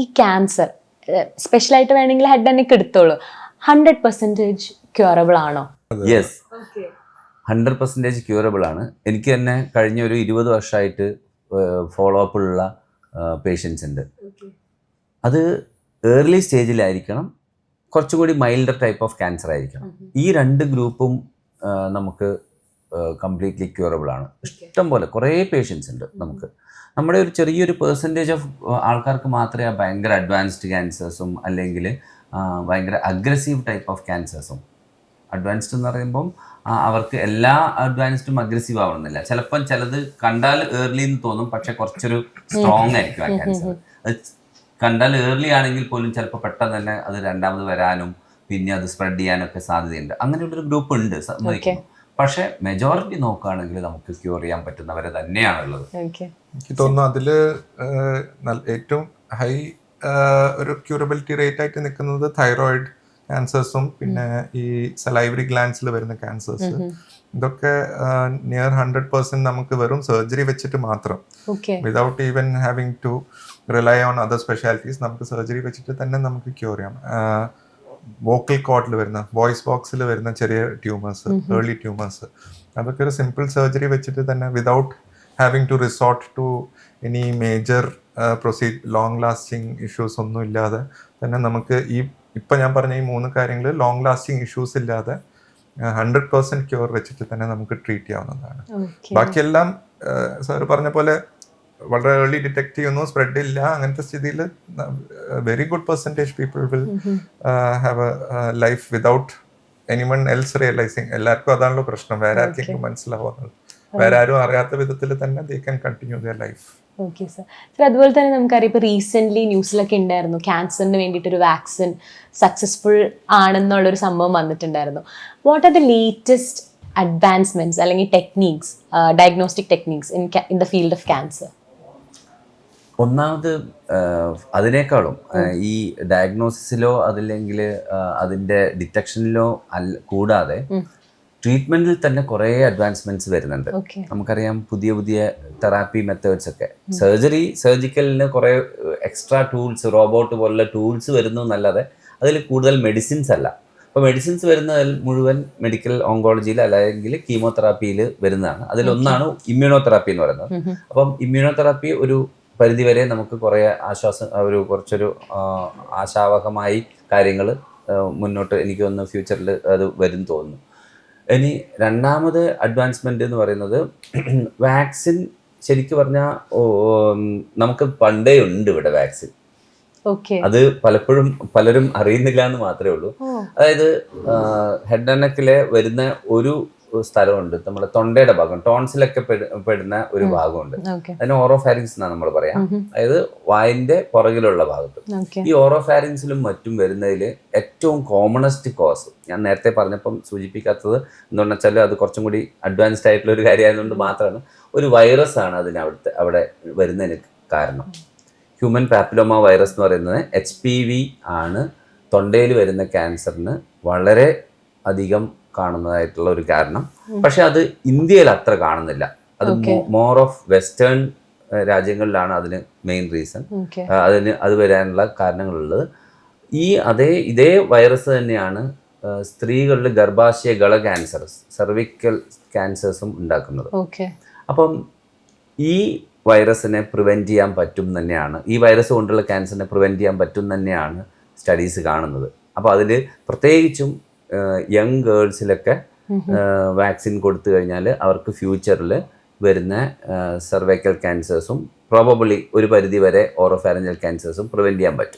ഈ ക്യാൻസർ സ്പെഷ്യലായിട്ട് വേണമെങ്കിൽ ഹെഡ് നെക്ക് എടുത്തോളൂ ഹൺഡ്രഡ് പെർസെന്റേജ് ക്യൂറബിൾ ആണോ? യെസ് ഹൺഡ്രഡ് പെർസെന്റേജ് ക്യൂറബിൾ ആണ്. എനിക്ക് തന്നെ കഴിഞ്ഞ ഒരു ഇരുപത് വർഷമായിട്ട് ഫോളോ അപ്പ് ഉള്ള പേഷ്യൻസ് ഉണ്ട്. അത് ഏർലി സ്റ്റേജിലായിരിക്കണം കുറച്ചുകൂടി മൈൽഡർ ടൈപ്പ് ഓഫ് ക്യാൻസർ ആയിരിക്കണം. ഈ രണ്ട് ഗ്രൂപ്പും നമുക്ക് കംപ്ലീറ്റ്ലി ക്യൂറബിൾ ആണ്. ഇഷ്ടം പോലെ കുറേ പേഷ്യൻസ് ഉണ്ട് നമുക്ക്. നമ്മുടെ ഒരു ചെറിയൊരു പെർസെന്റേജ് ഓഫ് ആൾക്കാർക്ക് മാത്രമേ ഭയങ്കര അഡ്വാൻസ്ഡ് ക്യാൻസേഴ്സും അല്ലെങ്കിൽ ഭയങ്കര അഗ്രസീവ് ടൈപ്പ് ഓഫ് ക്യാൻസേഴ്സും അഡ്വാൻസ്ഡ് എന്ന് പറയുമ്പം അവർക്ക് എല്ലാ അഡ്വാൻസ്ഡും അഗ്രസീവ് ആവണമെന്നില്ല. ചിലപ്പം ചിലത് കണ്ടാൽ ഏർലി എന്ന് തോന്നും പക്ഷെ കുറച്ചൊരു സ്ട്രോങ് ആയിരിക്കും ആ ക്യാൻസർ അത് കണ്ടാൽ ഏർലി ആണെങ്കിൽ പോലും ചിലപ്പോൾ പെട്ടെന്ന് തന്നെ അത് രണ്ടാമത് വരാനും പിന്നെ അത് സ്പ്രെഡ് ചെയ്യാനൊക്കെ സാധ്യതയുണ്ട്. അങ്ങനെയുള്ളൊരു ഗ്രൂപ്പ് ഉണ്ട് സമ്മതിക്കുന്നു. പക്ഷെ മെജോറിറ്റി നോക്കുകയാണെങ്കിൽ നമുക്ക് ക്യൂർ ചെയ്യാൻ പറ്റുന്നവരെ തന്നെയാണുള്ളത്. ഓക്കെ എനിക്ക് തോന്നുന്നു അതിൽ ഏറ്റവും ഹൈ ഒരു ക്യൂറബിലിറ്റി റേറ്റ് ആയിട്ട് നിൽക്കുന്നത് തൈറോയിഡ് ക്യാൻസേഴ്സും പിന്നെ ഈ സലൈവറി ഗ്ലാൻസിൽ വരുന്ന ക്യാൻസേഴ്സ് ഇതൊക്കെ നിയർ ഹൺഡ്രഡ് പെർസെന്റ് നമുക്ക് വെറും സർജറി വെച്ചിട്ട് മാത്രം. Okay without even having to rely on other specialities നമുക്ക് സർജറി വെച്ചിട്ട് തന്നെ നമുക്ക് ക്യൂർ ചെയ്യാം. വോക്കൽ കോഡിൽ വരുന്ന വോയിസ് ബോക്സിൽ വരുന്ന ചെറിയ ട്യൂമേഴ്സ് ഏർലി ട്യൂമേഴ്സ് അതൊക്കെ ഒരു സിമ്പിൾ സർജറി വെച്ചിട്ട് തന്നെ without having to resort to any major proceed long lasting issues ഒന്നും ഇല്ലാതെ തന്നെ നമുക്ക് ഈ ഇപ്പം ഞാൻ പറഞ്ഞ ഈ മൂന്ന് കാര്യങ്ങൾ ലോങ് ലാസ്റ്റിംഗ് ഇഷ്യൂസ് ഇല്ലാതെ ഹൺഡ്രഡ് പെർസെന്റ് ക്യൂർ വെച്ചിട്ട് തന്നെ നമുക്ക് ട്രീറ്റ് ചെയ്യാവുന്നതാണ്. ബാക്കിയെല്ലാം സാർ പറഞ്ഞ പോലെ വളരെ ഏർലി ഡിറ്റക്ട് ചെയ്യുന്നു സ്പ്രെഡ് ഇല്ല അങ്ങനത്തെ സ്ഥിതിയിൽ very good percentage people will have a life without anyone else realising എല്ലാവർക്കും അതാണല്ലോ പ്രശ്നം. വേറെ ആർക്കെങ്കിലും മനസ്സിലാവുന്നത് വേറെ ആരും അറിയാത്ത വിധത്തിൽ തന്നെ they can continue their life okay sir sir അതുപോലെ തന്നെ നമുക്കറിയാം ഇപ്പോൾ റീസെന്റ്ലി ന്യൂസിലൊക്കെ ഉണ്ടായിരുന്നു. ക്യാൻസറിന് വേണ്ടിയിട്ടൊരു വാക്സിൻ സക്സസ്ഫുൾ ആണെന്നുള്ളൊരു സംഭവം വന്നിട്ടുണ്ടായിരുന്നു. What are the latest advancements അല്ലെങ്കിൽ techniques diagnostic techniques in in the field of cancer ഒന്നാമത് അതിനേക്കാളും ഈ ഡയഗ്നോസിസിലോ അതില്ലെങ്കിൽ അതിന്റെ ഡിറ്റക്ഷനിലോ അല്ല കൂടാതെ ട്രീറ്റ്മെന്റിൽ തന്നെ കുറേ അഡ്വാൻസ്മെന്റ്സ് വരുന്നുണ്ട്. നമുക്കറിയാം പുതിയ പുതിയ തെറാപ്പി മെത്തേഡ്സ് ഒക്കെ. സർജറി സർജിക്കലിന് കുറേ എക്സ്ട്രാ ടൂൾസ് റോബോട്ട് പോലുള്ള ടൂൾസ് വരുന്നു എന്നല്ലാതെ അതിൽ കൂടുതൽ മെഡിസിൻസ് അല്ല. അപ്പോൾ മെഡിസിൻസ് വരുന്നതിൽ മുഴുവൻ മെഡിക്കൽ ഓങ്കോളജിയിൽ അല്ലെങ്കിൽ കീമോതെറാപ്പിയിൽ വരുന്നതാണ്. അതിലൊന്നാണ് ഇമ്മ്യൂണോതെറാപ്പി എന്ന് പറയുന്നത്. അപ്പം ഇമ്മ്യൂണോതെറാപ്പി ഒരു പരിധിവരെ നമുക്ക് കുറേ ആശ്വാസം ഒരു കുറച്ചൊരു ആശാവഹമായി കാര്യങ്ങൾ മുന്നോട്ട് എനിക്ക് ഒന്ന് ഫ്യൂച്ചറിൽ അത് വരും തോന്നുന്നു. ഇനി രണ്ടാമത് അഡ്വാൻസ്മെന്റ് എന്ന് പറയുന്നത് വാക്സിൻ ശരിക്കും പറഞ്ഞാൽ നമുക്ക് പണ്ടേ ഉണ്ട് ഇവിടെ വാക്സിൻ. അത് പലപ്പോഴും പലരും അറിയുന്നില്ല എന്ന് മാത്രമേ ഉള്ളൂ. അതായത് ഹെഡ് ആൻഡ് നെക്കിലെ വരുന്ന ഒരു സ്ഥലമുണ്ട്. നമ്മുടെ തൊണ്ടയുടെ ഭാഗം ടോൺസിലൊക്കെ പെടുന്ന ഒരു ഭാഗമുണ്ട്. അതിന് ഓറോഫാരിങ്സ് എന്നാണ് നമ്മൾ പറയാം. അതായത് വായിന്റെ പുറകിലുള്ള ഭാഗത്ത്. ഈ ഈ ഓറോഫാരിങ്സിലും മറ്റും വരുന്നതിൽ ഏറ്റവും കോമണസ്റ്റ് കോസ് ഞാൻ നേരത്തെ പറഞ്ഞപ്പം സൂചിപ്പിക്കാത്തത് എന്തുകൊണ്ടെന്ന് വെച്ചാൽ അത് കുറച്ചും കൂടി അഡ്വാൻസ്ഡ് ആയിട്ടുള്ള ഒരു കാര്യമായതുകൊണ്ട് മാത്രമാണ്. ഒരു വൈറസ് ആണ് അതിന് അവിടുത്തെ അവിടെ വരുന്നതിന് കാരണം. ഹ്യൂമൻ പാപ്പിലോമ വൈറസ് എന്ന് പറയുന്നത് എച്ച് പി വി ആണ്. തൊണ്ടയിൽ വരുന്ന ക്യാൻസറിന് വളരെ അധികം കാണുന്നതായിട്ടുള്ള ഒരു കാരണം. പക്ഷെ അത് ഇന്ത്യയിൽ അത്ര കാണുന്നില്ല. അത് മോർ ഓഫ് വെസ്റ്റേൺ രാജ്യങ്ങളിലാണ് അതിന് മെയിൻ റീസൺ അതിന് അത് വരാനുള്ള കാരണങ്ങളുള്ളത്. ഈ അതേ ഇതേ വൈറസ് തന്നെയാണ് സ്ത്രീകളുടെ സ്ത്രീകളിൽ ഗർഭാശയ ഗള ക്യാൻസർ സെർവിക്കൽ ക്യാൻസേഴ്സും ഉണ്ടാക്കുന്നത്. ഓക്കെ അപ്പം ഈ വൈറസിനെ പ്രിവെന്റ് ചെയ്യാൻ പറ്റും തന്നെയാണ് ഈ വൈറസ് കൊണ്ടുള്ള ക്യാൻസറിനെ പ്രിവെന്റ് ചെയ്യാൻ പറ്റും തന്നെയാണ് സ്റ്റഡീസ് കാണുന്നത്. അപ്പോൾ അതിൽ പ്രത്യേകിച്ചും യങ് ഗേൾസിലൊക്കെ വാക്സിൻ കൊടുത്തു കഴിഞ്ഞാൽ അവർക്ക് ഫ്യൂച്ചറിൽ വരുന്ന സെർവൈക്കൽ ക്യാൻസേഴ്സും പ്രോബബിളി ഒരു പരിധി വരെ ഓറോഫാരഞ്ചൽ ക്യാൻസേഴ്സും പ്രിവെന്റ് ചെയ്യാൻ പറ്റും.